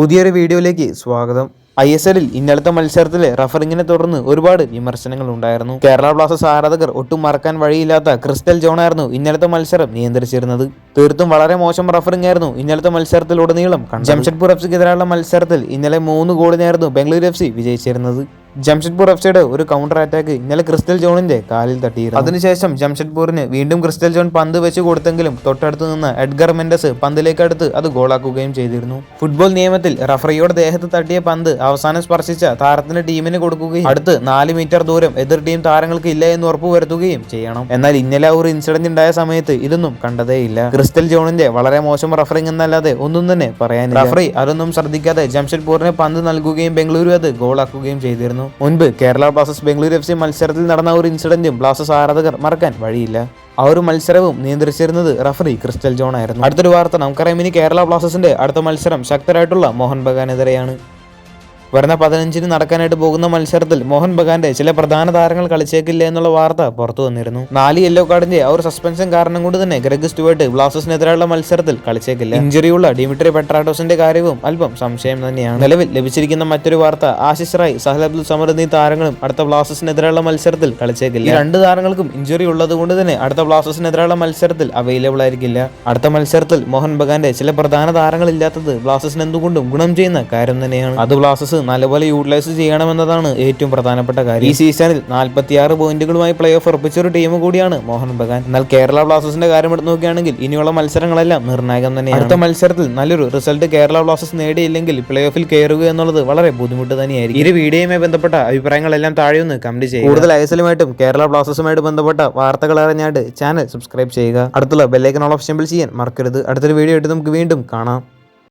പുതിയൊരു വീഡിയോയിലേക്ക് സ്വാഗതം. ഐ എസ് എല്ലിൽ ഇന്നലത്തെ മത്സരത്തിലെ റഫറിങ്ങിനെ തുടർന്ന് ഒരുപാട് വിമർശനങ്ങൾ ഉണ്ടായിരുന്നു. കേരള ബ്ലാസ്റ്റേഴ്സ് ആരാധകർ ഒട്ടും മറക്കാൻ വഴിയില്ലാത്ത ക്രിസ്റ്റൽ ജോണായിരുന്നു ഇന്നലത്തെ മത്സരം നിയന്ത്രിച്ചിരുന്നത്. തീർത്തും വളരെ മോശം റഫറിംഗ് ആയിരുന്നു ഇന്നലത്തെ മത്സരത്തിലുടനീളം. ജംഷഡ്പൂർ എഫ് സിക്കെതിരായുള്ള മത്സരത്തിൽ ഇന്നലെ മൂന്ന് ഗോളിനായിരുന്നു ബംഗളൂരു എഫ് സി വിജയിച്ചിരുന്നത്. ജംഷഡ്പൂർ എഫ് സിയുടെ ഒരു കൗണ്ടർ അറ്റാക്ക് ഇന്നലെ ക്രിസ്റ്റൽ ജോണിന്റെ കാലിൽ തട്ടിയിരുന്നു. അതിനുശേഷം ജംഷഡ്പൂരിന് വീണ്ടും ക്രിസ്റ്റൽ ജോൺ പന്ത് വെച്ച് കൊടുത്തെങ്കിലും തൊട്ടടുത്ത് നിന്ന് എഡ്ഗർ മെൻഡസ് പന്തിലേക്കടുത്ത് അത് ഗോളാക്കുകയും ചെയ്തിരുന്നു. ഫുട്ബോൾ നിയമത്തിൽ റഫറിയുടെ ദേഹത്ത് തട്ടിയ പന്ത് അവസാനം സ്പർശിച്ച താരത്തിന്റെ ടീമിന് കൊടുക്കുകയും അടുത്ത് നാല് മീറ്റർ ദൂരം എതിർ ടീം താരങ്ങൾക്ക് ഇല്ല എന്ന് ഉറപ്പുവരുത്തുകയും ചെയ്യണം. എന്നാൽ ഇന്നലെ ഒരു ഇൻസിഡന്റ് ഉണ്ടായ സമയത്ത് ഇതൊന്നും കണ്ടതേയില്ല. ക്രിസ്റ്റൽ ജോണിന്റെ വളരെ മോശം റഫറിംഗ് എന്നല്ലാതെ ഒന്നും തന്നെ പറയാനില്ല. റഫറി അതൊന്നും ശ്രദ്ധിക്കാതെ ജംഷഡ്പൂരിന് പന്ത് നൽകുകയും ബംഗളൂരു അത് ഗോളാക്കുകയും ചെയ്തിരുന്നു. മുൻപ് Kerala Blasters Bengaluru F C മത്സരത്തിൽ നടന്ന ഒരു ഇൻസിഡന്റും ബ്ലാസ്റ്റേഴ്സ് ആരാധകർ മറക്കാൻ വഴിയില്ല. ആ ഒരു മത്സരവും നിയന്ത്രിച്ചിരുന്നത് റഫറി ക്രിസ്റ്റൽ ജോൺ ആയിരുന്നു. അടുത്തൊരു വാർത്ത നമുക്കറിയാം ഇനി കേരള ബ്ലാസ്റ്റേഴ്സിന്റെ അടുത്ത മത്സരം ശക്തരായിട്ടുള്ള മോഹൻ ബഗാനെതിരെയാണ്. വരുന്ന പതിനഞ്ചിന് നടക്കാനായിട്ട് പോകുന്ന മത്സരത്തിൽ മോഹൻ ബഗാന്റെ ചില പ്രധാന താരങ്ങൾ കളിച്ചേക്കില്ല എന്നുള്ള വാർത്ത പുറത്തു വന്നിരുന്നു. നാല് യെല്ലോ കാർഡിന്റെ ആ ഒരു സസ്പെൻഷൻ കാരണം കൊണ്ട് തന്നെ ഗ്രഗ് സ്റ്റുവേർട്ട് ബ്ലാസ്റ്റേഴ്സിനെതിരായുള്ള മത്സരത്തിൽ കളിച്ചേക്കില്ല. ഇഞ്ചുറിയുള്ള ഡിമിട്രി പെട്രാഡോസിന്റെ കാര്യവും അല്പം സംശയം തന്നെയാണ്. നിലവിൽ ലഭിച്ചിരിക്കുന്ന മറ്റൊരു വാർത്ത ആശിഷ് റായ് സഹൽ അബ്ദുൽ സമർ എന്നീ താരങ്ങളും അടുത്ത ബ്ലാസ്റ്റേഴ്സിനെതിരായുള്ള മത്സരത്തിൽ കളിച്ചേക്കില്ല. ഈ രണ്ട് താരങ്ങൾക്കും ഇഞ്ചുറി ഉള്ളത് കൊണ്ട് തന്നെ അടുത്ത ബ്ലാസ്റ്റേഴ്സിനെതിരായുള്ള മത്സരത്തിൽ അവൈലബിൾ ആയിരിക്കില്ല. അടുത്ത മത്സരത്തിൽ മോഹൻ ബഗാന്റെ ചില പ്രധാന താരങ്ങൾ ഇല്ലാത്തത് ബ്ലാസ്റ്റേഴ്സിന് എന്തുകൊണ്ടും ഗുണം ചെയ്യുന്ന കാര്യം തന്നെയാണ്. അത് ബ്ലാസ്റ്റേഴ്സ് നല്ലപോലെ യൂട്ടിലൈസ് ചെയ്യണമെന്നതാണ് ഏറ്റവും പ്രധാനപ്പെട്ട കാര്യം. ഈ സീസണിൽ നാൽപ്പത്തിയാറ് പോയിന്റുകളുമായി പ്ലേ ഓഫ് ഉറപ്പിച്ച ഒരു ടീം കൂടിയാണ് മോഹൻ ബഗാൻ. എന്നാൽ കേരള ബ്ലാസ്റ്റേഴ്സിന്റെ കാര്യം എടുത്ത് നോക്കുകയാണെങ്കിൽ ഇനിയുള്ള മത്സരങ്ങളെല്ലാം നിർണായകം തന്നെയാണ്. അടുത്ത മത്സരത്തിൽ നല്ലൊരു റിസൾട്ട് കേരള ബ്ലാസ്റ്റേഴ്സ് നേടിയില്ലെങ്കിൽ പ്ലേ ഓഫിൽ കയറുക എന്നുള്ളത് വളരെ ബുദ്ധിമുട്ട് തന്നെയായിരിക്കും. ഈ വീഡിയോയുമായി ബന്ധപ്പെട്ട അഭിപ്രായങ്ങളെല്ലാം താഴെ ഒന്ന് കമന്റ് ചെയ്യുക. കൂടുതൽ ഐസലുമായിട്ടും കേരള ബ്ലാസ്റ്റേഴ്സുമായിട്ട് ബന്ധപ്പെട്ട വാർത്തകൾ അറിഞ്ഞായിട്ട് ചാനൽ സബ്സ്ക്രൈബ് ചെയ്യുക. അടുത്തുള്ള ബെല്ലൈക്കൺ ഓൾ ഓപ്ഷൻ ചെയ്യാൻ മറക്കരുത്. അടുത്തൊരു വീഡിയോ ആയിട്ട് നമുക്ക് വീണ്ടും കാണാം.